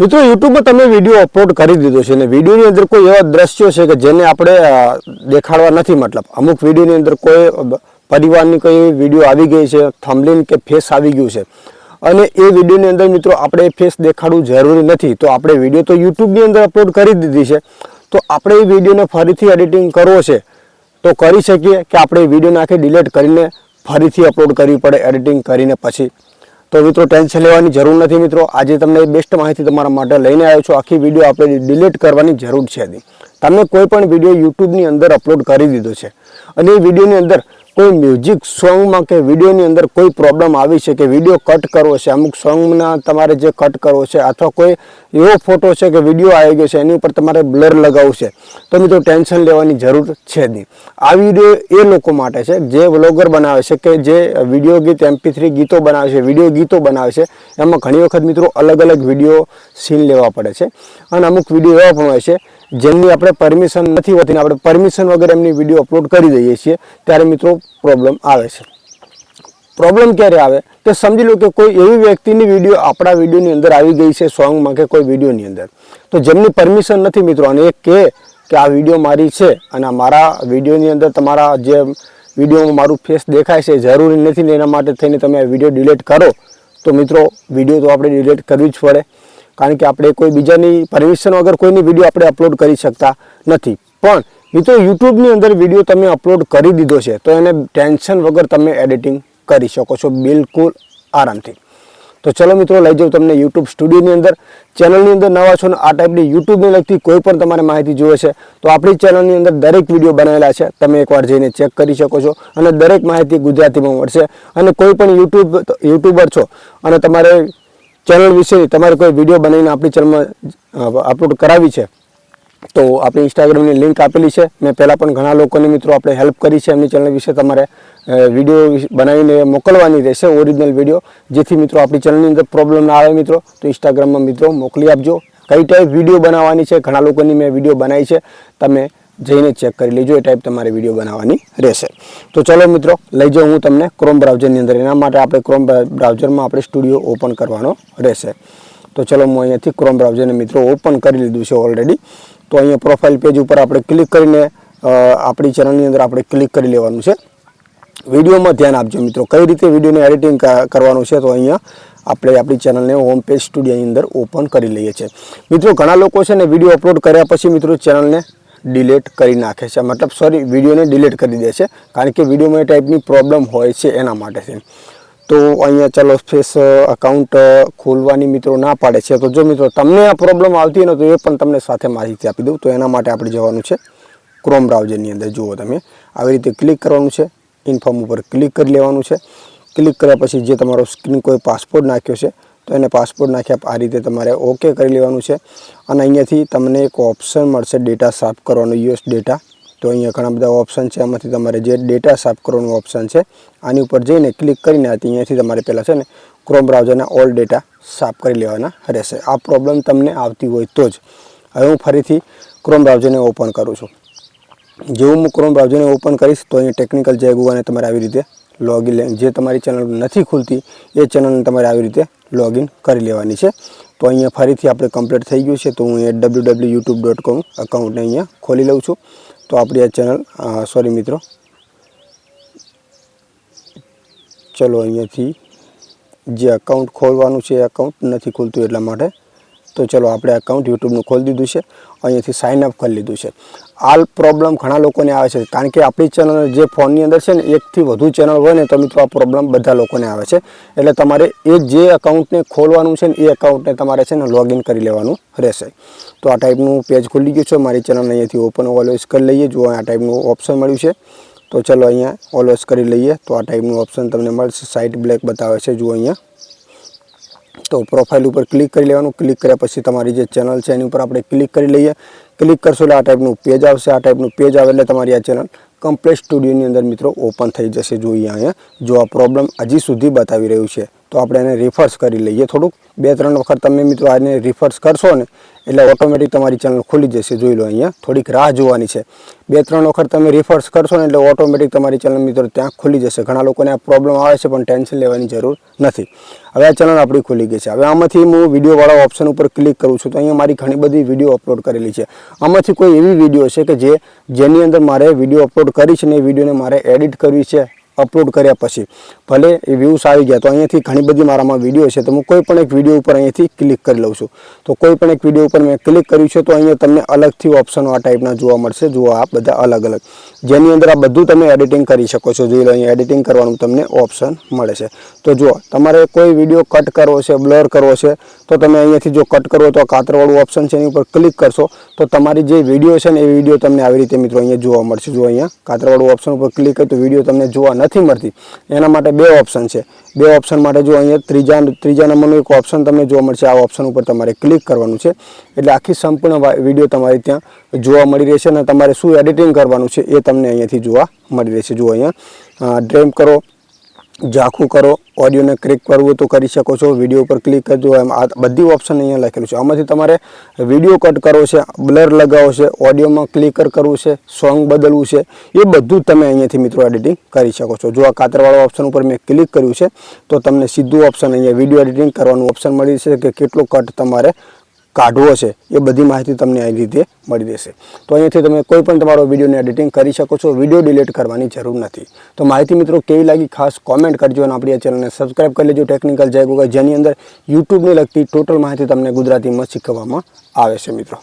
મિત્રો, યુટ્યુબમાં તમે વીડિયો અપલોડ કરી દીધો છે અને વિડીયોની અંદર કોઈ એવા દ્રશ્યો છે કે જેને આપણે દેખાડવા નથી મતલબ. અમુક વિડીયોની અંદર કોઈ પરિવારની કોઈ વીડિયો આવી ગઈ છે થમલિન કે ફેસ આવી ગયું છે. અને એ વિડીયોની અંદર મિત્રો, આપણે ફેસ દેખાડવું જરૂરી નથી. તો આપણે વીડિયો તો યુટ્યુબની અંદર અપલોડ કરી દીધી છે. તો આપણે એ વિડીયોને ફરીથી એડિટિંગ કરવો છે, તો કરી શકીએ કે આપણે વીડિયો નાખી ડિલીટ કરીને ફરીથી અપલોડ કરવી પડે એડિટિંગ કરીને પછી. તો મિત્રો ટેન્શન લેવાની જરૂર નથી મિત્રો. આજે તમને બેસ્ટ માહિતી તમારા માટે લઈને આવ્યો છું. આખી વીડિયો આપણે ડિલીટ કરવાની જરૂર છે તમે કોઈ પણ વીડિયો યુટ્યુબની અંદર અપલોડ કરી દીધો છે. અને એ વિડીયોની અંદર કોઈ મ્યુઝિક સોંગમાં કે વિડીયોની અંદર કોઈ પ્રોબ્લેમ આવી છે કે વીડિયો કટ કરવો છે, અમુક સોંગના તમારે જે કટ કરવો છે અથવા કોઈ એવો ફોટો છે કે વીડિયો આવી ગયો છે, એની ઉપર તમારે બ્લર લગાવવું છે. તો મિત્રો ટેન્શન લેવાની જરૂર છે નહીં. આ વીડિયો એ લોકો માટે છે, જે વ્લોગર બનાવે છે કે જે વીડિયો ગીત એમપી થ્રી ગીતો બનાવે છે, વીડિયો ગીતો બનાવે છે, એમાં ઘણી વખત મિત્રો અલગ અલગ વીડિયો સીન લેવા પડે છે. અને અમુક વીડિયો એવા પણ હોય છે જેમની આપણે પરમિશન નથી હોતી આપણે પરમિશન વગર એમની વીડિયો અપલોડ કરી દઈએ છીએ, ત્યારે મિત્રો પ્રોબ્લેમ આવે છે. પ્રોબ્લેમ ક્યારે આવે? તો સમજી લો કે કોઈ એવી વ્યક્તિની વીડિયો આપણા વિડીયોની અંદર આવી ગઈ છે સોંગમાં કે કોઈ વિડીયોની અંદર. તો જેમની પરમિશન નથી મિત્રો, અને એ કહે કે આ વીડિયો મારી છે, અને મારા વિડીયોની અંદર તમારા જે વિડીયોમાં મારું ફેસ દેખાય છે જરૂરી નથી ને એના માટે થઈને તમે વીડિયો ડિલીટ કરો. તો મિત્રો વીડિયો તો આપણે ડિલીટ કરવી જ પડે. કારણ કે આપણે કોઈ બીજાની પરમિશન વગર કોઈની વીડિયો આપણે અપલોડ કરી શકતા નથી. પણ મિત્રો યુટ્યુબની અંદર વીડિયો તમે અપલોડ કરી દીધો છે, તો એને ટેન્શન વગર તમે એડિટિંગ કરી શકો છો બિલકુલ આરામથી. તો ચલો મિત્રો, લઈ જાઉં તમને યુટ્યુબ સ્ટુડિયોની અંદર. ચેનલની અંદર નવા છો ને આ ટાઈપની યુટ્યુબને લગતી કોઈ પણ તમારે માહિતી જોઈએ છે, તો આપણી ચેનલની અંદર દરેક વીડિયો બનાવેલા છે, તમે એકવાર જઈને ચેક કરી શકો છો અને દરેક માહિતી ગુજરાતીમાં મળશે. અને કોઈ પણ યુટ્યુબ યુટ્યુબર છો અને તમારે ચેનલ વિશે તમારે કોઈ વીડિયો બનાવીને આપણી ચેનલમાં અપલોડ કરાવી છે, તો આપણી ઇન્સ્ટાગ્રામની લિંક આપેલી છે. મેં પહેલાં પણ ઘણા લોકોને મિત્રો આપણે હેલ્પ કરી છે. એમની ચેનલ વિશે તમારે વીડિયો બનાવીને મોકલવાની રહેશે ઓરિજિનલ વીડિયો જેથી મિત્રો આપણી ચેનલની અંદર પ્રોબ્લેમ ના આવે મિત્રો, તો ઇન્સ્ટાગ્રામમાં મિત્રો મોકલી આપજો. કઈ ટાઈપ વીડિયો બનાવવાની છે? ઘણા લોકોની મેં વીડિયો બનાવી છે. તમે જઈને ચેક કરી લેજો, એ ટાઈપ તમારે વીડિયો બનાવવાની રહેશે. તો ચલો મિત્રો, લઈ જાઉં હું તમને ક્રોમ બ્રાઉઝરની અંદર. એના માટે આપણે ક્રોમ બ્રાઉઝરમાં આપણે સ્ટુડિયો ઓપન કરવાનો રહેશે. તો ચલો હું અહીંયાથી ક્રોમ બ્રાઉઝરને મિત્રો ઓપન કરી લીધું છે ઓલરેડી તો અહીંયા પ્રોફાઇલ પેજ ઉપર આપણે ક્લિક કરીને આપણી ચેનલની અંદર આપણે ક્લિક કરી લેવાનું છે. વિડીયોમાં ધ્યાન આપજો મિત્રો. કઈ રીતે વિડીયોને એડિટિંગ કરવાનું છે તો અહીંયા આપણે આપણી ચેનલને હોમ પેજ સ્ટુડિયોની અંદર ઓપન કરી લઈએ છીએ. મિત્રો, ઘણા લોકો છે ને વીડિયો અપલોડ કર્યા પછી મિત્રો ચેનલને ડિલીટ કરી નાખે છે. મતલબ સોરી વિડીયોને ડિલેટ કરી દે છે. કારણ કે વિડીયોમાં એ ટાઈપની પ્રોબ્લેમ હોય છે એના માટે છે. તો અહીંયા ચાલો ફેસ અકાઉન્ટ ખોલવાની મિત્રો ના પાડે છે. તો જો મિત્રો, તમને આ પ્રોબ્લેમ આવતી હોય તો એ પણ તમને સાથે માહિતી આપી દઉં. તો એના માટે આપણે જવાનું છે ક્રોમ બ્રાઉઝરની અંદર. જુઓ તમે, આવી રીતે ક્લિક કરવાનું છે. ઇન્ફોર્મ ઉપર ક્લિક કરી લેવાનું છે. ક્લિક કર્યા પછી જે તમારો સ્ક્રીન કોઈ પાસપોર્ટ નાખ્યો છે તો એને પાસપોર્ટ નાખ્યા આ રીતે તમારે ઓકે કરી લેવાનું છે. અને અહીંયાથી તમને એક ઓપ્શન મળશે ડેટા સાફ કરવાનો યુએસ ડેટા તો અહીંયા ઘણા બધા ઓપ્શન છે. આમાંથી તમારે જે ડેટા સાફ કરવાનું ઓપ્શન છે, આની ઉપર જઈને ક્લિક કરીને અહીંયાથી તમારે પહેલાં છે ને ક્રોમ બ્રાઉઝરના ઓલ ડેટા સાફ કરી લેવાના રહેશે. આ પ્રોબ્લેમ તમને આવતી હોય તો જ. હવે હું ફરીથી ક્રોમ બ્રાઉઝરને ઓપન કરું છું. જેવું હું ક્રોમ બ્રાઉઝરને ઓપન કરીશ, તો અહીંયા ટેકનિકલ જે ગુવાને તમારે આવી રીતે લોગિન જે તમારી ચેનલ નથી ખુલતી, એ ચેનલને તમારે આવી રીતે લોગિન કરી લેવાની છે. તો અહીંયા ફરીથી આપણે કમ્પ્લીટ થઈ ગયું છે. તો હું એ W W YouTube dot com અકાઉન્ટને અહીંયા ખોલી લઉં છું. તો આપણી આ ચેનલ સોરી મિત્રો. ચલો અહીંયાથી જે અકાઉન્ટ ખોલવાનું છે એ અકાઉન્ટ નથી ખુલતું એટલા માટે તો ચલો આપણે અકાઉન્ટ યુટ્યુબનું ખોલી દીધું છે. અહીંયાથી સાઇન અપ કરી લીધું છે. આ પ્રોબ્લેમ ઘણા લોકોને આવે છે. કારણ કે આપણી ચેનલ જે ફોનની અંદર છે ને, એકથી વધુ ચેનલ હોય ને, તો મિત્રો આ પ્રોબ્લેમ બધા લોકોને આવે છે. એટલે તમારે એ જે અકાઉન્ટને ખોલવાનું છે ને, એ અકાઉન્ટને તમારે છે ને લોગિન કરી લેવાનું રહેશે. તો આ ટાઈપનું પેજ ખુલી ગયું છે. મારી ચેનલ અહીંયાથી ઓપન ઓલવેઝ કરી લઈએ. જો આ ટાઈપનું ઓપ્શન મળ્યું છે, તો ચલો અહીંયા ઓલવેઝ કરી લઈએ. તો આ ટાઈપનું ઓપ્શન તમને મળશે. સાઇટ બ્લેક બતાવે છે. જુઓ અહીંયા. તો પ્રોફાઇલ ઉપર ક્લિક કરી લેવાનું. ક્લિક કર્યા પછી તમારી જે ચેનલ છે એની ઉપર આપણે ક્લિક કરી લઈએ. ક્લિક કરશો એટલે આ ટાઈપનું પેજ આવશે. આ ટાઈપનું પેજ આવે એટલે તમારી આ ચેનલ કમ્પ્લેટ સ્ટુડિયોની અંદર મિત્રો ઓપન થઈ જશે. જોઈએ અહીંયા જો આ પ્રોબ્લેમ હજી સુધી બતાવી રહ્યું છે. તો આપણે એને રિફર્સ કરી લઈએ. થોડુંક બે, ત્રણ વખત તમે મિત્રો આને રિફર્સ કરશો ને, એટલે ઓટોમેટિક તમારી ચેનલ ખુલી જશે. જોઈ લો અહીંયા, થોડીક રાહ જોવાની છે. બે, ત્રણ વખત તમે રિફર્સ કરશો ને, એટલે ઓટોમેટિક તમારી ચેનલ મિત્રો ત્યાં ખુલી જશે. ઘણા લોકોને આ પ્રોબ્લેમ આવે છે, પણ ટેન્શન લેવાની જરૂર નથી. હવે આ ચેનલ આપણી ખુલી ગઈ છે. હવે આમાંથી હું વિડીયોવાળા ઓપ્શન ઉપર ક્લિક કરું છું. તો અહીંયા મારી ઘણી બધી વીડિયો અપલોડ કરેલી છે. આમાંથી કોઈ એવી વીડિયો છે કે જે, જેની અંદર મારે વીડિયો અપલોડ કરી છે ને એ વિડીયોને મારે એડિટ કરવી છે? અપલોડ કર્યા પછી. ભલે એ વ્યૂઝ આવી ગયા, તો અહીંયાથી ઘણી બધી મારામાં વીડિયો છે તો હું કોઈ પણ એક વીડિયો ઉપર અહીંયાથી ક્લિક કરી લઉં છું. તો કોઈ પણ એક વીડિયો ઉપર મેં ક્લિક કર્યું છે, તો અહીંયા તમને અલગથી ઓપ્શનો આ ટાઈપના જોવા મળશે જુઓ આ બધા અલગ અલગ. જેની અંદર આ બધું તમે એડિટિંગ કરી શકો છો. જોઈ લો, અહીંયા એડિટિંગ કરવાનું તમને ઓપ્શન મળે છે. તો જુઓ, તમારે કોઈ વીડિયો કટ કરવો છે બ્લર કરવો છે, તો તમે અહીંયાથી જો કટ કરવો તો કાતરવાળું ઓપ્શન છે, એની ઉપર ક્લિક કરશો, તો તમારી જે વીડિયો છે ને એ વીડિયો તમને આવી રીતે મિત્રો અહીંયા જોવા મળશે. જો અહીંયા કાતરવાળું ઓપ્શન ઉપર ક્લિક કરી તો વીડિયો તમને જોવા નથી મળતી. એના માટે બે ઓપ્શન છે. બે ઓપ્શન માટે જો અહીંયા ત્રીજા ત્રીજા નંબરનું એક ઓપ્શન તમને જોવા મળશે. આ ઓપ્શન ઉપર તમારે ક્લિક કરવાનું છે. એટલે આખી સંપૂર્ણ વીડિયો તમારી ત્યાં જોવા મળી રહેશે અને તમારે શું એડિટિંગ કરવાનું છે એ તમને અહીંયાથી જોવા મળી રહેશે. જુઓ અહીંયા. ડ્રેમ કરો. ઝાંખું કરો ઓડિયોને ક્લિક કરવું તો કરી શકો છો. વીડિયો ઉપર ક્લિક કરજો. એમ આ બધી ઓપ્શન અહીંયા લખેલું છે. આમાંથી તમારે વીડિયો કટ કરવો છે બ્લર લગાવવો છે ઓડિયોમાં ક્લિકર કરવું છે સોંગ બદલવું છે, એ બધું તમે અહીંયાથી મિત્રો એડિટિંગ કરી શકો છો. જો આ કાતરવાળા ઓપ્શન ઉપર મેં ક્લિક કર્યું છે, તો તમને સીધું ઓપ્શન અહીંયા વીડિયો એડિટિંગ કરવાનું ઓપ્શન મળી છે કે કેટલો કટ તમારે કાઢવો છે, એ બધી માહિતી તમને આવી રીતે મળી રહેશે. તો અહીંયાથી તમે કોઈ પણ તમારો વિડીયોને એડિટિંગ કરી શકો છો, વીડિયો ડિલીટ કરવાની જરૂર નથી. તો માહિતી મિત્રો કેવી લાગી ખાસ કોમેન્ટ કરજો અને આપણી આ ચેનલને સબસ્ક્રાઈબ કરી લેજો ટેકનિકલ જય ગુગલ, જેની અંદર યુટ્યુબને લગતી ટોટલ માહિતી તમને ગુજરાતીમાં શીખવવામાં આવે છે મિત્રો.